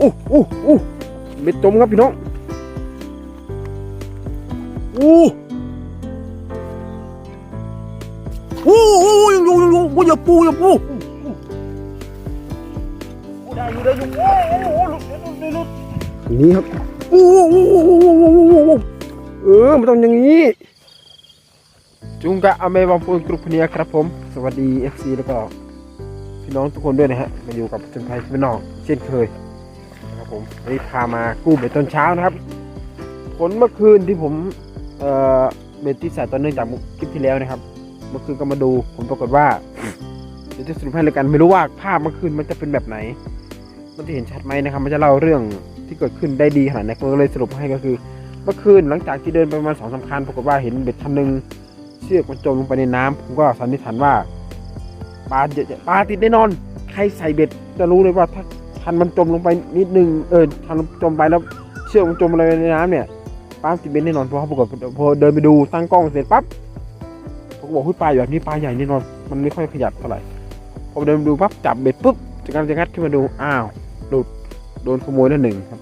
อู้อู้อู้เบ็ดจมครับพี่น้องอู้อู้อู้ยังอยู่ยังอยู่อู้อย่าปูอย่าปูได้อยู่ได้อยู่โอ้โหหลุดหลุดหลุดหลุดนนี้ครับอู้อู้อู้อู้อู้เออมันต้องอย่างนี้จุงกะอเมวังพูนกรุ๊ปเนียครับผม สวัสดีเอฟซีแล้วก็พี่น้องทุกคนด้วยนะฮะ มาอยู่กับชนไทยพี่น้องเช่นเคย ครับผมนนี้พามากู้เบ็ดตอนเช้านะครับ ผลเมื่อคืนที่ผมเอ่อเบ็ดที่ใส่ตอนเนื่องจากคลิปที่แล้วนะครับ เมื่อคืนก็มาดูผลปรากฏว่าเดี๋ยวจะสรุปให้เลยกันไม่รู้ว่าภาพเมื่อคืนมันจะเป็นแบบไหน มันจะเห็นชัดไหมนะครับ มันจะเล่าเรื่องที่เกิดขึ้นได้ดีขนาดไหนก็เลยสรุปให้ก็คือ เมื่อคืนหลังจากที่เดินไปประมาณสองสามคันปรากฏว่าเห็นเบ็ดคันหนึ่งเชือกมันจมลงไปในน้ำผมก็สันนิษฐานว่าปลาเยอะๆปลาติดแน่นอน ใครใส่เบ็ดจะรู้เลยว่าถ้า คันมันจมลงไปนิดนึงเออคันมันจมไปแล้วเชือกมันจมอะไรในน้ำเนี่ยปลาติดเบ็ดแน่นอนเพราะเขาปรากฏพอเดินไปดูตั้งกล้องเสร็จปั๊บผมก็บอกเฮ้ยปลาอยู่แบบนี้ปลาใหญ่แน่นอนมันไม่ค่อยขยับเท่าไหร่พอเดินไปดูปั๊บจับเบ็ดปุ๊บจากการจะงัดขึ้นมาดูอ้าวหลุดโดนขโมยแล้วหนึ่งครับ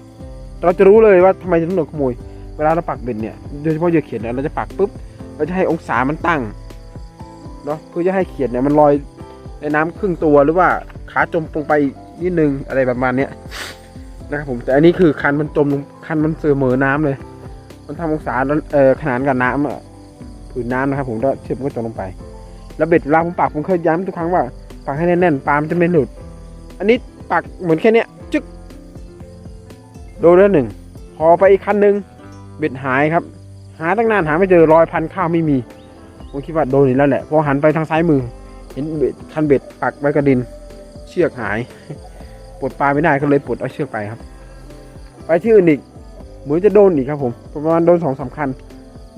เราจะรู้เลยว่าทำไมถึงโดนขโมย เวลาเราปักเบ็ดเนี่ยโดยเฉพาะเหยื่อเขียดเนี่ยเราจะปักปุ๊บเราจะให้องศามันตั้งเนาะเพื่อจะให้เขียดเนี่ยมันลอยในน้ำครึ่งตัวหรือว่าขาจมลงไป นิดนึงอะไรประมาณเนี้ยนะครับผมแต่อันนี้คือคันมันจมลงคันมันเสื่อมอน้ำเลย มันทำองศาเอ่อขนานกับน้ำอะผืนน้ำนะครับผมแล้วเชือกมันก็จมลงไป แล้วเบ็ดเวลาผมปักผมเคยย้ำทุกครั้งว่าปักให้แน่นๆปลามันจะไม่หลุด อันนี้ปักเหมือนแค่เนี้ยจึ๊กโดนแล้วหนึ่งพอไปอีกคันหนึ่งเบ็ดหายครับ หาตั้งนานหาไม่เจอรอยพันข้าวไม่มีผมคิดว่าโดนอีกแล้วแหละพอหันไปทางซ้ายมือ เห็นเบ็ดคันเบ็ดปักไว้กับดิน ชือกหายปลดปลาไม่ได้ก็เลยปลดเอาเชือกไปครับ ไปที่อื่นอีกเหมือนจะโดนอีกครับ ผมประมาณโดนสองสามคัน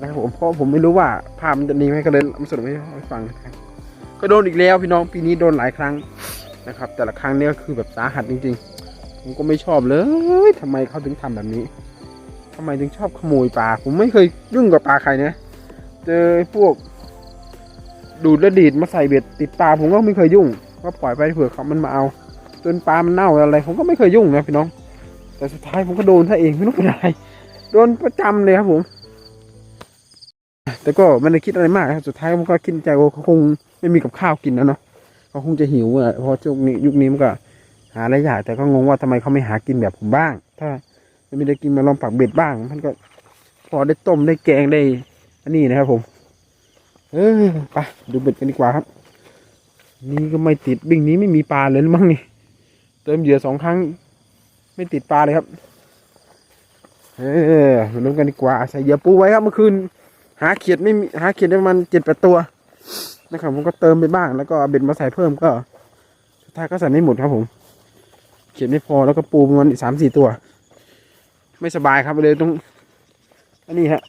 นะครับผมเพราะผมไม่รู้ว่าภาพมันจะดีไหมก็เลยเอามาสรุปให้ฟังนะครับก็โดนอีกแล้วพี่น้องปีนี้โดนหลายครั้งนะครับ แต่ละครั้งเนี้ก็คือแบบสาหัสจริง ๆ ผมก็ไม่ชอบเลยทำไมเขาถึงทำแบบนี้ทำไมถึงชอบขโมยปลาผมไม่เคยยุ่งกับปลาใครนะเจอพวกดูดและดีดมาใส่เบ็ดติดปลาผมก็ไม่เคยยุ่ง ก็ปล่อยไปเผื่อเขามันมาเอาจนปลามันเน่าอะไร ผมก็ไม่เคยยุ่งนะพี่น้อง แต่สุดท้ายผมก็โดนซะเองไม่รู้เป็นอะไรโดนประจำเลยครับผม แต่ก็ไม่ได้คิดอะไรมากครับสุดท้ายผมก็คิดในใจว่าเขาคงไม่มีกับข้าวกินแล้วเนาะเขาคงจะหิวอะพราะช่วงนี้ยุคนี้มันก็หาอะไรยากแต่ก็งงว่าทำไมเขาไม่หากินแบบผมบ้าง ถ้าไม่ได้กินมาลองปักเบ็ดบ้าง มันก็พอได้ต้มได้แกงได้ อันนี้นะครับผม เออไปดูเบ็ดกันดีกว่าครับ นี่ก็ไม่ติดบิ่งนี้ไม่มีปลาเลยหรือมั้งนี่ เติมเหยื่อสองครั้ง ไม่ติดปลาเลยครับ เออมาลุ้นกันดีกว่า ใส่เหยื่อปูไว้ครับเมื่อคืน หาเขียดไม่มีหาเขียดได้ประมาณเจ็ดแปดตัวนะครับผมก็เติมไปบ้างแล้วก็เบ็ดมาใส่เพิ่มก็สุดท้ายก็ใส่ไม่หมดครับผม เขียดไม่พอแล้วก็ปูประมาณสามสี่ตัว ไม่สบายครับเลยต้องอันนี้ฮะ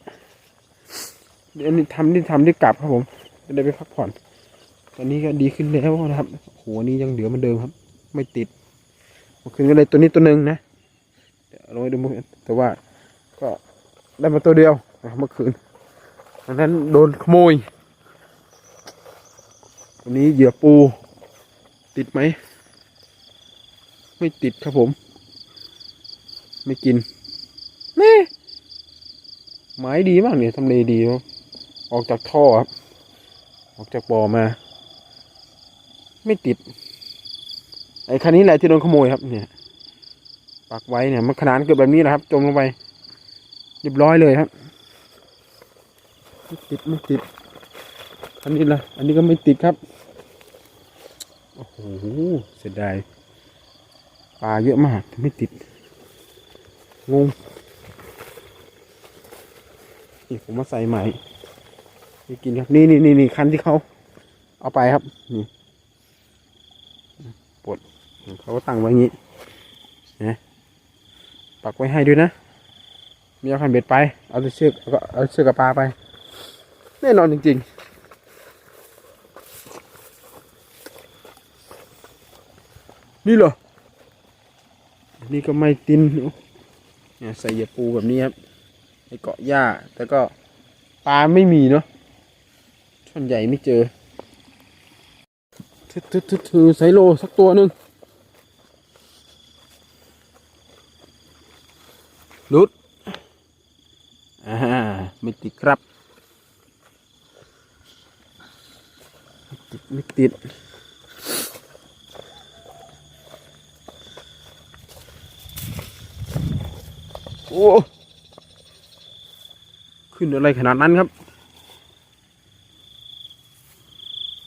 อันนี้ทำนี่ทำได้กลับครับผมจะได้ไปพักผ่อน ตอนนี้ก็ดีขึ้นแล้วนะครับโหอันนี่ยังเหลือเหมือนเดิมครับ ไม่ติดมื่อคืนก็เลยตัวนี้ตัวหนึ่งนะเดี๋ยวเอาลองไปดูมือแต่ว่าก็ได้มาตัวเดียวนะเมื่อคืนดังนั้นโดนขโมยวันนี้เหยื่อปู ติดไหม ไม่ติดครับผม ไม่กินแม่ไม้ดีมากเนี่ยทำเลดีครับออกจากท่อครับ ออกจากบ่อมา ไม่ติด ไอ้คันนี้แหละที่โดนขโมยครับเนี่ย ปักไว้เนี่ยมันขนาดเกิดแบบนี้แหละครับ จมลงไปเรียบร้อยเลยครับไม่ติดไม่ติด อันนี้ละอันนี้ก็ไม่ติดครับ โอ้โหเสียดายปลาเยอะมากไม่ติด งงนี่ผมมาใส่ใหม่นี่กินครับ นี่นี่นี่นี่คันที่เขาเอาไปครับ นี่ ปลดเขาก็ตั้งไว้อย่างนี้นะปักไว้ให้ด้วยนะมีเอาคันเบ็ดไป เอาเชือกเอาก็เอาเชือกกับปลาไป แน่นอนจริงๆ นี่เหรอ นี่ก็ไม่ตินเนี่ยใส่ยื่อปูแบบนี้ครับให้เกาะหญ้า แต่ก็ปลาไม่มีเนาะช่อนใหญ่ไม่เจอ ถือถือถือถือไซโลสักตัวหนึ่งลุดอ่าไม่ติดครับไม่ติดไม่ติดโอ้ขึ้นอะไรขนาดนั้นครับ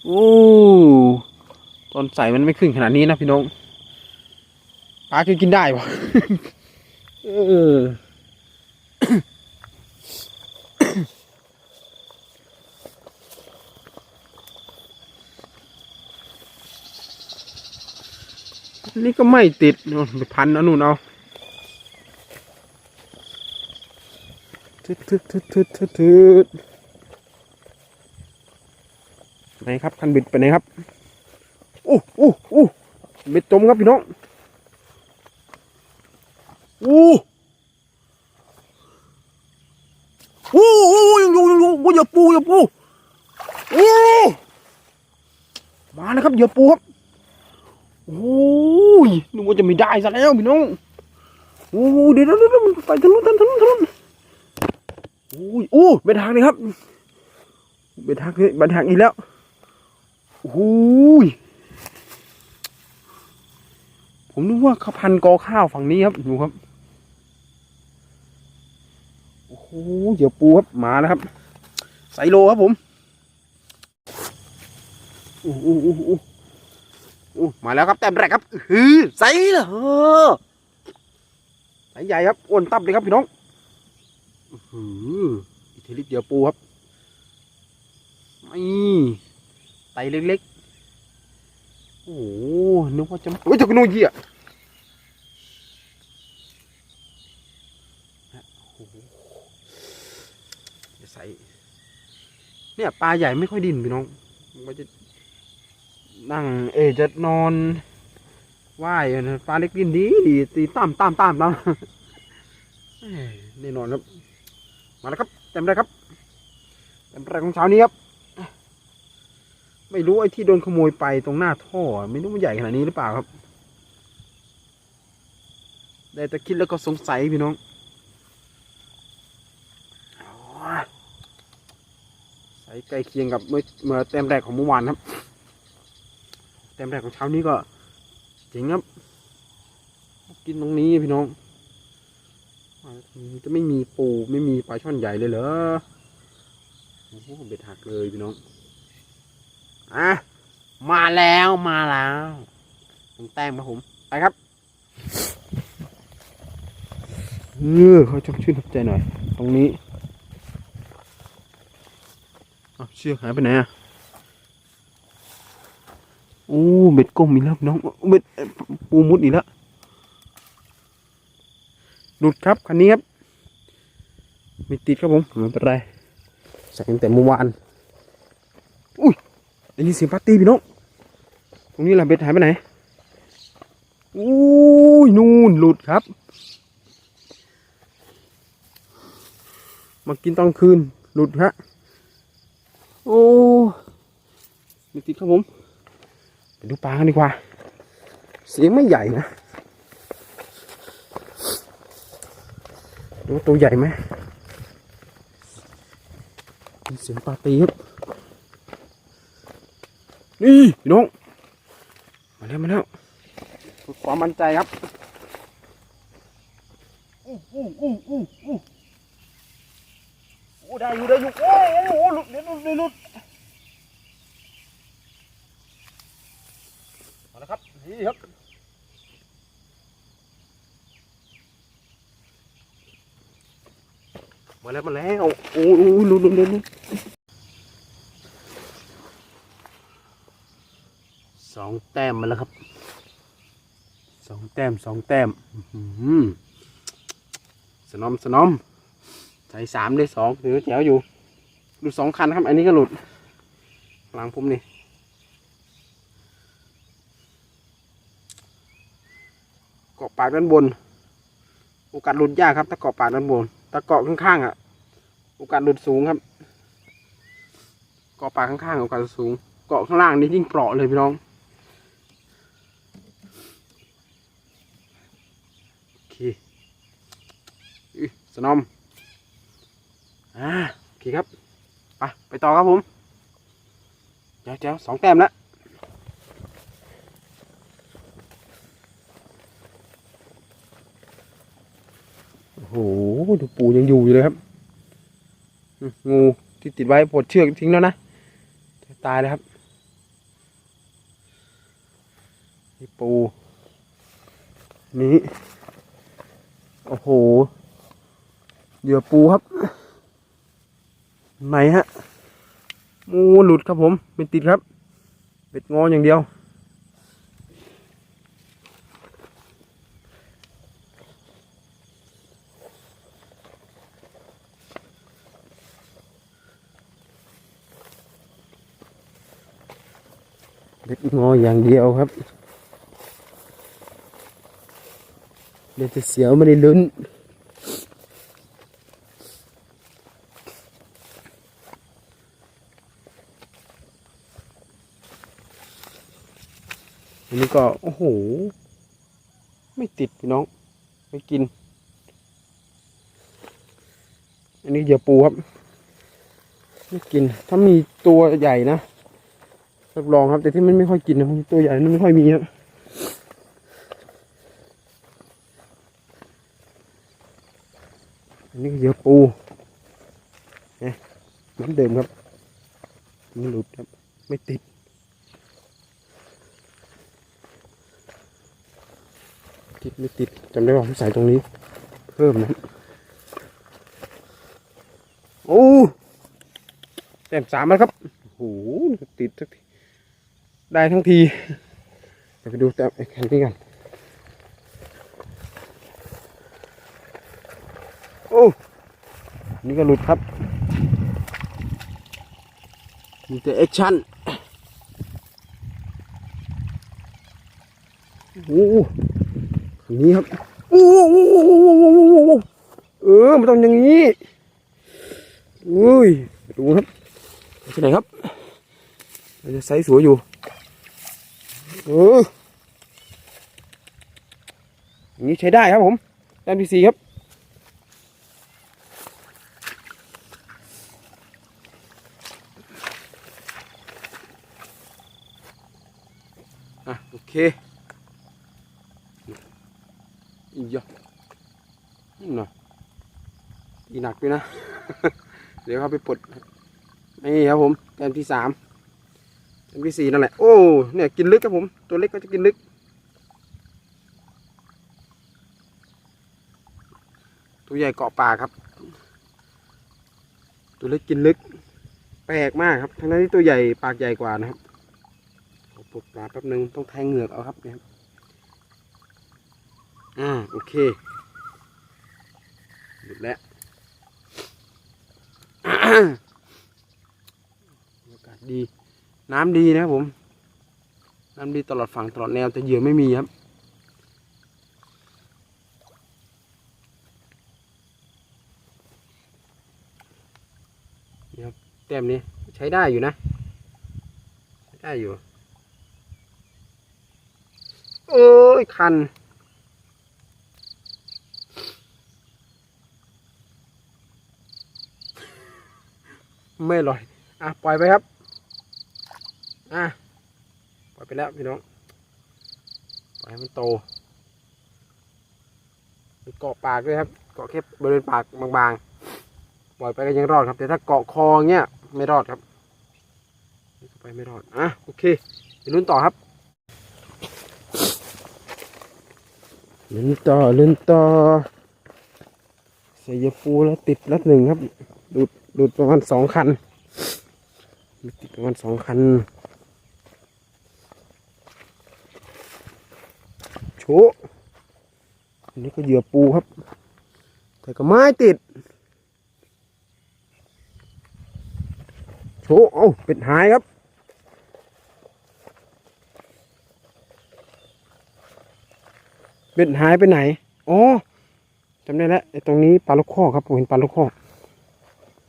โอ้ ตอนใส่มันไม่ขึ้นขนาดนี้นะพี่น้องปลาคือกินได้ปะเออนี่ก็ไม่ติดนไปพันเอานู่นเอาทึดทึดทึดทึดทึดทึดไหนครับคันบิดไปไหนครับ อู้อู้อู้เบ็ดจมครับพี่น้องอู้อู้อู้ยังอยู่ยังอยู่อู้อย่าปูอย่าปูอู้มาแล้วครับอย่าปูครับโอ้ยนึกว่าจะไม่ได้ซะแล้วพี่น้องโอ้เดี๋ยวเดี๋ยวมันไปทะลุทะลุทะลุทะลุโอ้ยโอ้เบ็ดหักเลยครับเบ็ดหักเลยเบ็ดหักอีกแล้วโอ้ย ผมนึกว่าเขาพันกอข้าวฝั่งนี้ครับดูครับโอ้โหเดี๋ยวปูครับมาแล้วครับไซโลครับผมโอ้โหโอ้โหอู้มาแล้วครับแต้มแรกครับฮือใส่เหรอใสใหญ่ครับอ้วนตับเลยครับพี่น้องอือออีกทีลิดเดียวปูครับนี่ไตเล็กๆ โอ้โหนึกว่าจะโอ้ยจะกระโนยเหี้ยโอ้โหจะใส่เนี่ยปลาใหญ่ไม่ค่อยดิ้นพี่น้องมันจะนั่ง เอยจะนอนว่ายอยู่นะปลาเล็กดินดีดีตีตามตามตามตามเอ้ยแน่นอนครับ มาแล้วครับเต็มเลยครับเต็มแรกของเช้านี้ครับ ไม่รู้ไอ้ที่โดนขโมยไปตรงหน้าท่อ ไม่รู้มันใหญ่ขนาดนี้หรือเปล่าครับ ได้แต่คิดแล้วก็สงสัยพี่น้องอใส่ใกล้เคียงกับเมื่อเมื่อเต็มแรกของเมื่อวานครับ แต้มแรกของเช้านี้ก็เจ๋งครับ กินตรงนี้พี่น้องจะไม่มีปูไม่มีปลาช่อนใหญ่เลยเหรอโอ้โหเบ็ดหักเลยพี่น้อง อะมาแล้วมาแล้วผมแต้มครับผมไปครับเออเขาชอบชื่นใจหน่อย ตรงนี้เอ้าเชือกหายไปไหนอะโอ้เบ็ดก้มอีกแล้วน้องเบ็ดปูมุดอีกแล้วหลุดครับคันนี้ครับม่ติดครับผมไม่เป็นไรใส่ตั้งแต่เมื่อวานอุ้ย ได้ยินเสียงปาร์ตี้พี่น้องตรงนี้แหละเบ็ดหายไปไหนอุ้ยนู่นหลุดครับ มากินตอนคืนหลุดฮะโอ้ม่ติดครับผมไปดูปลากันดีกว่า เสียงไม่ใหญ่นะดูตัวใหญ่ไหมเสียงปลาตีครับ นี่พี่น้องมาแล้วมาแล้วเพื่อความมั่นใจครับอู้อู้อู้อู้อู้โอ้ได้อยู่ได้อยู่โอ้โหหลุดเดี๋ยวหลุดเดี๋ยวหลุดมาแล้วครับนี่ครับมาแล้วมาแล้วโอ้ยลุ้นลุ้นลุ้น สองแต้มมาแล้วครับสองแต้มสองแต้มสนอมสนอมใส่สามได้สองถือแจ๋วอยู่หลุดสองคันครับ อันนี้ก็หลุดหลังผมนี่เกาะปากด้านบน โอกาสหลุดยากครับ ถ้าเกาะปากด้านบนถ้าเกาะข้างๆอะ โอกาสหลุดสูงครับ เกาะปากข้างๆโอกาสสูง เกาะข้างล่างนี่ยิ่งเปราะเลยพี่น้อง โอเค อุ๊ย สนอม อ่า โอเคครับ ไป ไปต่อครับผมเจ้าเจ้าสองแต้มแล้วโอ้โห ดูปูยังอยู่อยู่เลยครับ งูที่ติดไว้ปลดเชือกทิ้งแล้วนะ ตายแล้วครับ นี่ปู นี่โอ้โห เหยื่อปูครับ ไหนฮะงูหลุดครับผมเป็นติดครับ เป็ดงออย่างเดียวเบ็ดงออย่างเดียวครับเดี๋ยวจะเสียวไม่ได้ลุ้น ก็ โอ้โห ไม่ติดพี่น้องไม่กิน อันนี้เหยื่อปูครับ ไม่กิน ถ้ามีตัวใหญ่นะรับรองครับ แต่ที่มันไม่ค่อยกินนะตัวใหญ่มันไม่ค่อยมีครับอันนี้เหยื่อปูเนี่ยเหมือนเดิมครับมันหลุดครับ ไม่ติด ติดไม่ติดจำได้ว่าผมใส่ตรงนี้ เพิ่มนะโอ้แต้มสามแล้วครับโอ้โหติดสักทีได้ทั้งทีเดี๋ยวไปดูแต้มไอ้คันนี้กันโอ้นี่ก็หลุดครับมีแต่แอคชั่นโอ้ นี้ครับโอ้โหเออมันต้องอย่างนี้อุ้ยดูครับที่ไหนครับมันจะไซส์สวยอยู่เออนี้ใช้ได้ครับผมด้านที่สี่ครับอะโอเค อีกเยอะนี่หน่อยอี หนักด้วยนะ เดี๋ยวเขาไปปลดนี่ครับผมแต้มที่สามแต้มที่สี่นั่นแหละ โอ้ เนี่ยกินลึกครับผม ตัวเล็กก็จะกินลึก ตัวใหญ่เกาะป่ากครับ ตัวเล็กกินลึก แปลกมากครับ ทั้งนั้นที่ตัวใหญ่ปากใหญ่กว่านะครับขอปลดปลาแป๊บนึงต้องแทงเหงือกเอาครับเนี่ยครับอ่า โอเคหยุดแล้ว บรรยากาศดี น้ำดีนะครับผม น้ำดีตลอดฝั่งตลอดแนวแต่เหยื่อไม่มีครับนี่ครับแต้มนี้ใช้ได้อยู่นะ ใช้ได้อยู่ โอ้ย คัน ไม่อร่อย อะปล่อยไปครับ อะปล่อยไปแล้วพี่น้อง ปล่อยให้มันโต มันเกาะปากด้วยครับ เกาะแค่บริเวณปากบางๆ ปล่อยไปก็ยังรอดครับ แต่ถ้าเกาะคอเงี้ยไม่รอดครับ ไปไม่รอด อะโอเคไปลุ้นต่อครับลุ้นต่อลุ้นต่อใส่ยาฟูแล้วติดแล้วหนึ่งครับหลุด หลุดประมาณสองคันมีติดประมาณสองคันโชอันนี้ก็เหยื่อปูครับ แต่ก็ไม้ติด โชเอาเป็ดหายครับเป็ดหายไปไหน อ๋อจำได้แล้วไอ้ตรงนี้ปลาลูกข้อครับผมเห็นปลาลูกข้อ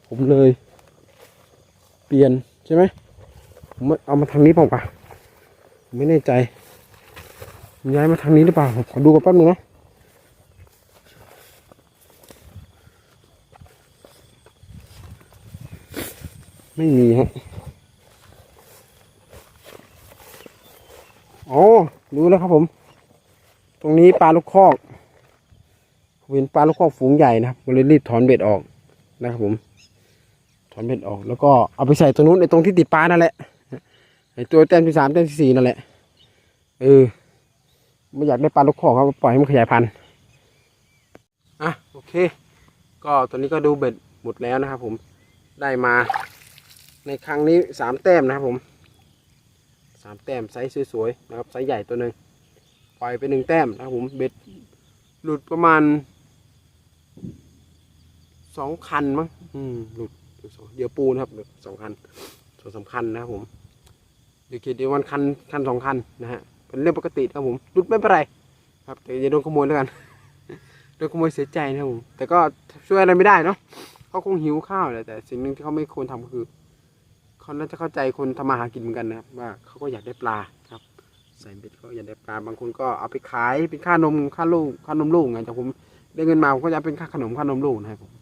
ผมเลย เปลี่ยนใช่ไหมผมเอามาทางนี้เปล่าปะไม่แน่ใจย้ายมาทางนี้หรือเปล่าผมขอดูกันแป๊บนึงนะไม่มีฮะอ๋อรู้แล้วครับผม ตรงนี้ปลาลูกคอกเห็นปลาลูกคอกฝูงใหญ่นะครับก็เลยรีบถอนเบ็ดออกนะครับผม ถอนเบ็ดออกแล้วก็เอาไปใส่ตรงนู้นในตรงที่ติดปลานั่นแหละไอตัวแต้มที่สามแต้มที่สี่นั่นแหละเออไม่อยากได้ปลาลูกคอกครับปล่อยให้มันขยายพันธุ์อะโอเค ก็ตอนนี้ก็ดูเบ็ดหมดแล้วนะครับ ผมได้มาในครั้งนี้สามแต้มนะครับผมสามแต้มไซส์สวยๆนะครับไซส์ใหญ่ตัวหนึ่งปล่อยไปหนึ่งแต้มนะครับผมเบ็ดหลุดประมาณสองคันมั้งอืมหลุด เดี๋ยวปูนะครับสองคันสองสามคันนะครับผมเดี๋ยวคิดเดี๋ยววันคันคันสองคันนะฮะเป็นเรื่องปกติครับผมหลุดไม่เป็นไรครับแต่อย่าโดนขโมยแล้วกันโดนขโมยเสียใจนะครับผมแต่ก็ช่วยอะไรไม่ได้เนาะเขาคงหิวข้าวแหละแต่สิ่งหนึ่งที่เขาไม่ควรทำก็คือเขาน่าจะเข้าใจคนทำมาหากินเหมือนกันนะครับว่าเขาก็อยากได้ปลาครับใส่เบ็ดเขาอยากได้ปลาบางคนก็เอาไปขายเป็นค่านมค่าลูกค่านมลูกไงจากผมได้เงินมาผมก็จะเป็นค่าขนมค่านมลูกนะครับผม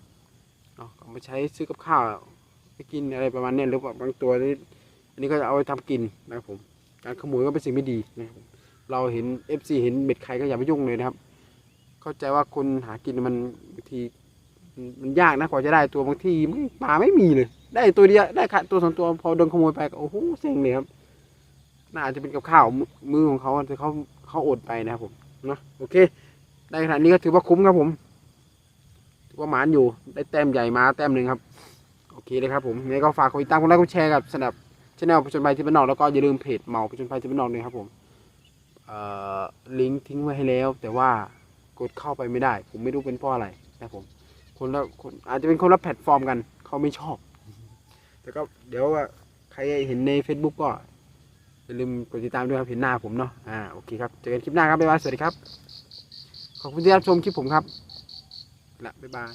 ไปใช้ซื้อกับข้าวไปกินอะไรประมาณนี้หรือว่าบางตัวนี่อันนี้ก็จะเอาไปทำกินนะครับผมการขโมยก็เป็นสิ่งไม่ดีนะครับเราเห็น FC เห็นเบ็ดใครก็อย่าไปยุ่งเลยนะครับ เข้าใจว่าคนหากินมันบางทีมันยากนะกว่าจะได้ตัวบางทีปลาไม่มีเลย ได้ตัวเดียวได้ค่ตัวสองตัวพอโดนขโมยไปก็โอ้โหเซ็งเลยครับน่าจะเป็นกับข้าวมือของเขาแต่เขาเขาอดไปนะครับผมเนาะโอเค ได้ขนาดนี้ก็ถือว่าคุ้มครับผม ว่าหมานอยู่ได้แต้มใหญ่มาแต้มหนึ่งครับ โอเคเลยครับผมยังไงก็ฝากกดติดตามกดไลค์กดแชร์กับสนับช anel ผจญภัยที่บ้านนอกแล้วก็อย่าลืมเพจเหมาผจญภัยที่บ้านนอกด้วยครับผมลิงก์ทิ้งไว้ให้แล้ว แต่ว่ากดเข้าไปไม่ได้ ผมไม่รู้เป็นเพราะอะไรนะผมคนละคนอาจจะเป็นคนละแพลตฟอร์มกันเขาไม่ชอบ แต่ก็เดี๋ยวว่าใครเห็นใน Facebook ก็อย่าลืมกดติดตามด้วยครับเห็นหน้าผมเนาะอ่าโอเคครับเจอกันคลิปหน้าครับบ๊ายบายสวัสดีครับ ขอบคุณที่รับชมคลิปผมครับ และบ๊ายบาย